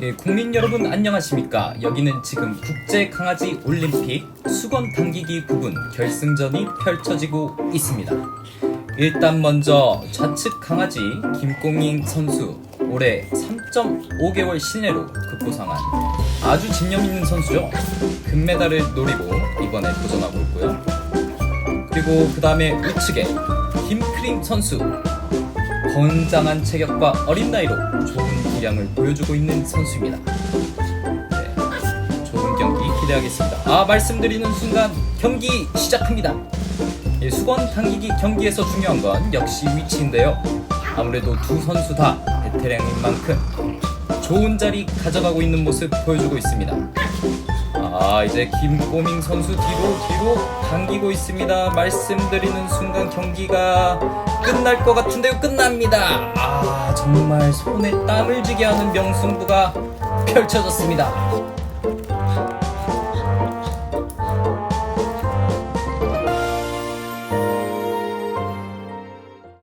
예, 국민 여러분 안녕하십니까? 여기는 지금 국제 강아지 올림픽 수건 당기기 부분 결승전이 펼쳐지고 있습니다. 일단 먼저 좌측 강아지 김꽁잉 선수 올해 3.5개월 시내로 극보상한 아주 집념 있는 선수죠. 금메달을 노리고 이번에 도전하고 있고요. 그리고 그 다음에 우측에 김크림 선수 건장한 체격과 어린 나이로 좋은 기량을 보여주고 있는 선수입니다. 네, 좋은 경기 기대하겠습니다. 아 말씀드리는 순간 경기 시작합니다. 이 수건 당기기 경기에서 중요한 건 역시 위치인데요. 아무래도 두 선수 다 베테랑인 만큼 좋은 자리 가져가고 있는 모습 보여주고 있습니다. 아 이제 김꼬밍 선수 뒤로 뒤로 당기고 있습니다. 말씀드리는 순간 경기가 끝날 것 같은데요. 끝납니다. 아 정말 손에 땀을 쥐게 하는 명승부가 펼쳐졌습니다.